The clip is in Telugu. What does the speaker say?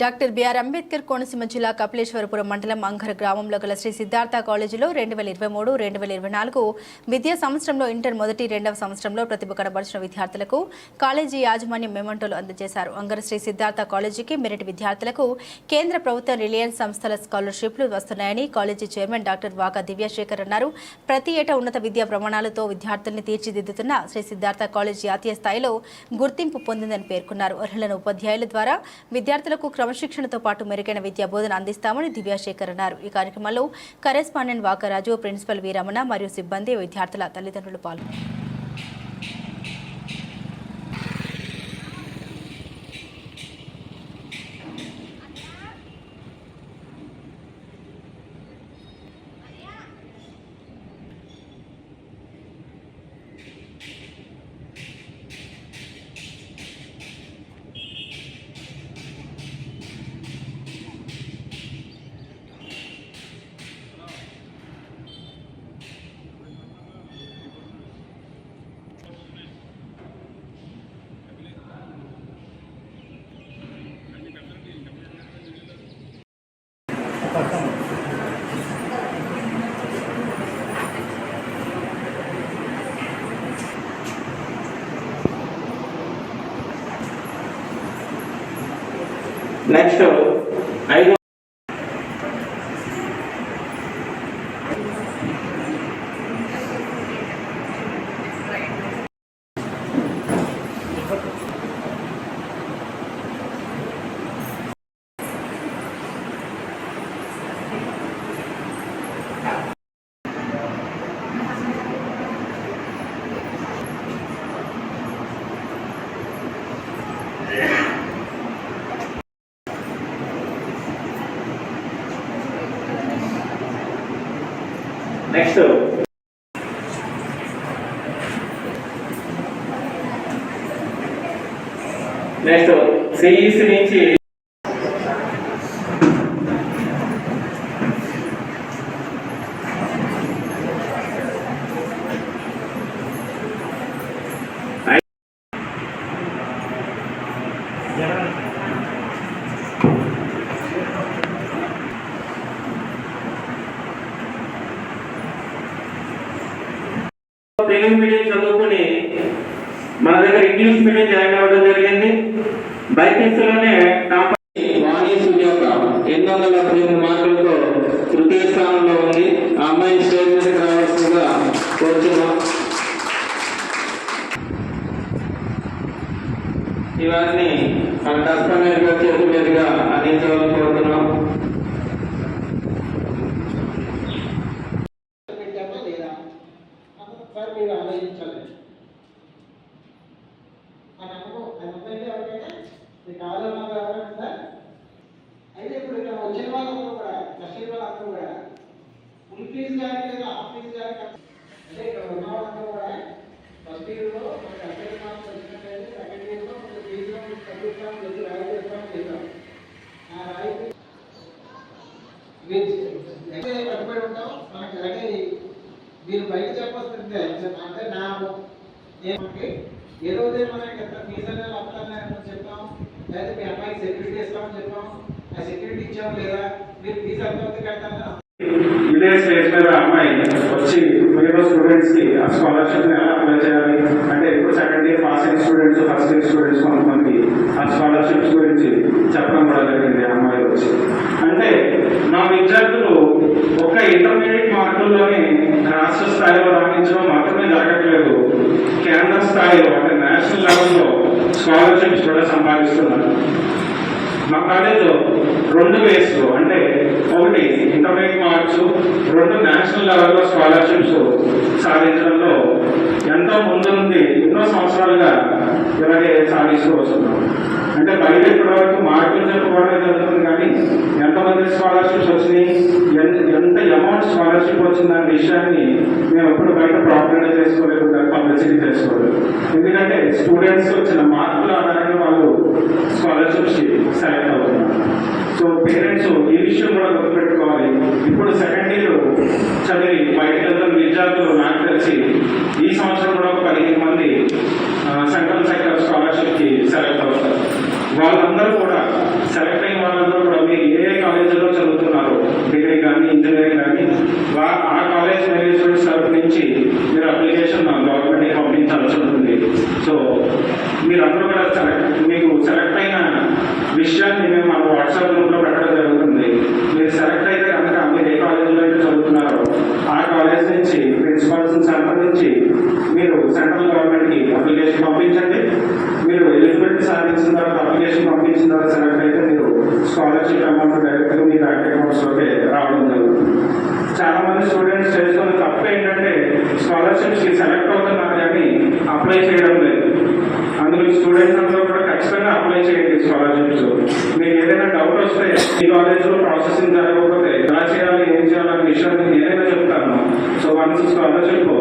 డాక్టర్ బిఆర్ అంబేద్కర్ కోనసీమ జిల్లా కపిలేశ్వరపురం మండలం అంఘర్ గ్రామంలో గల శ్రీ సిద్ధార్థ కాలేజీలో రెండు వేల ఇరవై మూడు రెండు వేల ఇరవై నాలుగు విద్యా సంవత్సరంలో ఇంటర్ మొదటి రెండవ సంవత్సరంలో ప్రతిభ కనబరిచిన విద్యార్థులకు కాలేజీ యాజమాన్యం మెమంటోలు అందజేశారు. అంగర శ్రీ సిద్ధార్థ కాలేజీకి మెరిట్ విద్యార్థులకు కేంద్ర ప్రభుత్వ రిలయన్స్ సంస్థల స్కాలర్షిప్లు వస్తున్నాయని కాలేజీ చైర్మన్ డాక్టర్ వాకా దివ్యశేఖర్ అన్నారు. ప్రతి ఏటా ఉన్నత విద్యా ప్రమాణాలతో విద్యార్థుల్ని తీర్చిదిద్దుతున్న శ్రీ సిద్ధార్థ కాలేజీ జాతీయ స్థాయిలో గుర్తింపు పొందిందని పేర్కొన్నారు. అర్హులైన ఉపాధ్యాయుల ద్వారా విద్యార్థులకు క్రమశిక్షణతో పాటు మెరుగైన విద్యా బోధన అందిస్తామని దివ్యాశేఖర్ అన్నారు. ఈ కార్యక్రమంలో కరెస్పాండెంట్ వాకరాజు ప్రిన్సిపల్ వీరమణ మరియు సిబ్బంది విద్యార్థుల తల్లిదండ్రులు పాల్గొన్నారు. నెక్స్ట్ ఐదు నెక్స్ట్. నెక్స్ట్. సిఈసి నుంచి తెలుగు మీడియం చదువుకుని మన దగ్గర ఇంగ్లీష్ మీడియం జాయిన్ అవ్వడం జరిగింది. బైపీసీలోనే వాణి సుజాత ఎనిమిది వందల డెబ్బై మార్కులతో తృతీయ స్థానంలో ఉంది. ఆ అమ్మాయి స్టేజ్ మీదకి రావాల్సిందిగా కోరుతున్నాం ఇవన్నీ మన కస్టమర్ చేతుల మీదుగా అందించవలసి కోరుతున్నాం పెట్టామా లేదా అన్నది ఒకసారి మీరు ఆలోచించాలి ఆ నమ్మకం ఆ నమ్మకం అయితే ఎవరికైనా మీకు ఆలోచన ఎవరైనా ఉందా అయితే ఇప్పుడు ఇక్కడ వచ్చిన వాళ్ళందరూ కూడా నష్టం వాళ్ళందరూ కూడా ఫుల్ ఫీజు కానీ లేదా హాఫ్ ఫీజు కానీ కట్ట- అంటే ఇక్కడ ఉన్న వాళ్ళందరూ కూడా ఫస్ట్ ఇయర్లో మనకి అసలు మార్క్స్ వచ్చినట్లయితే సెకండ్ ఇయర్లో కొంచెం ఫీజులో మీకు తగ్గిస్తాం లేదు రాయి చేస్తాం చేద్దాం ఆ రాయి మీరు ఎక్కడ కట్టుబడి ఉంటాం మనకి అంటే మీరు బయట చెప్పొస్తుంటే అంటే నా ఏమంటే ఏ రోజే మనకి ఎంత ఫీజులు అనేది వస్తానని చెప్పాం లేదా మీ అమ్మాయికి సెక్యూరిటీ ఇస్తామని చెప్పాం ఆ సెక్యూరిటీ ఇచ్చాం లేదా మీరు ఫీజు అర్థమవుతుంది వరకు కట్టాలని ఇదే అమ్మాయి వచ్చి మిగతా స్టూడెంట్స్కి ఆ స్కాలర్షిప్ ఎలా అప్లై చేయాలి? అంటే ఇప్పుడు సెకండ్ ఇయర్ పాస్ అయిన స్టూడెంట్స్ ఫస్ట్ ఇయర్ స్టూడెంట్స్ కొంతమంది ఆ స్కాలర్షిప్స్ గురించి చెప్పడం కూడా జరిగింది అమ్మాయి వచ్చి అంటే మా విద్యార్థులు ఒక ఇంటర్మీడియట్ మార్కుల్లోనే రాష్ట్ర స్థాయిలో రాణించడం మాత్రమే జరగట్లేదు కేంద్ర స్థాయిలో అంటే నేషనల్ లెవెల్లో స్కాలర్షిప్స్ కూడా మా కాలేజ్ రెండు వేసు అంటే ఒకటి ఇంటర్మీడియట్ మార్క్స్ రెండు నేషనల్ లెవెల్లో స్కాలర్షిప్స్ సాధించడంలో ఎంతో ముందుంది ఎన్నో సంవత్సరాలుగా ఇలాగే సాధిస్తూ వస్తున్నాం. అంటే బయట ఇప్పటి వరకు మార్కులు చెప్పుకోవడమే జరుగుతుంది కానీ ఎంతమంది స్కాలర్షిప్స్ వచ్చినాయి ఎంత అమౌంట్ స్కాలర్షిప్ వచ్చిందనే విషయాన్ని మేము ఎప్పుడు బయట ప్రాపర్గా చేసుకోలేదు పబ్లిసిటీ చేసుకోలేదు. ఎందుకంటే స్టూడెంట్స్ వచ్చిన మార్క్ వాళ్ళందరూ కూడా సెలెక్ట్ అయిన వాళ్ళందరూ కూడా మీరు ఏ కాలేజీలో చదువుతున్నారో డిగ్రీ కానీ ఇంజనీరింగ్ కానీ ఆ కాలేజ్ మేనేజ్మెంట్ తరఫు నుంచి మీరు అప్లికేషన్ మా గవర్నమెంట్కి పంపించాల్సి ఉంటుంది. సో మీరు అందరూ కూడా సెలెక్ట్ మీకు సెలెక్ట్ అయిన విషయాన్ని మేము మా వాట్సాప్లో అప్లై చేయడం లేదు. అందులో స్టూడెంట్స్ అందరూ కూడా ఖచ్చితంగా అప్లై చేయండి స్కాలర్షిప్స్ మీకు ఏదైనా డౌట్ వస్తే ఈ కాలేజ్లో ప్రాసెసింగ్ జరగకపోతే ఎలా చేయాలి ఏం చేయాలనే విషయాన్ని నేనైనా చెప్తాను. So once scholarship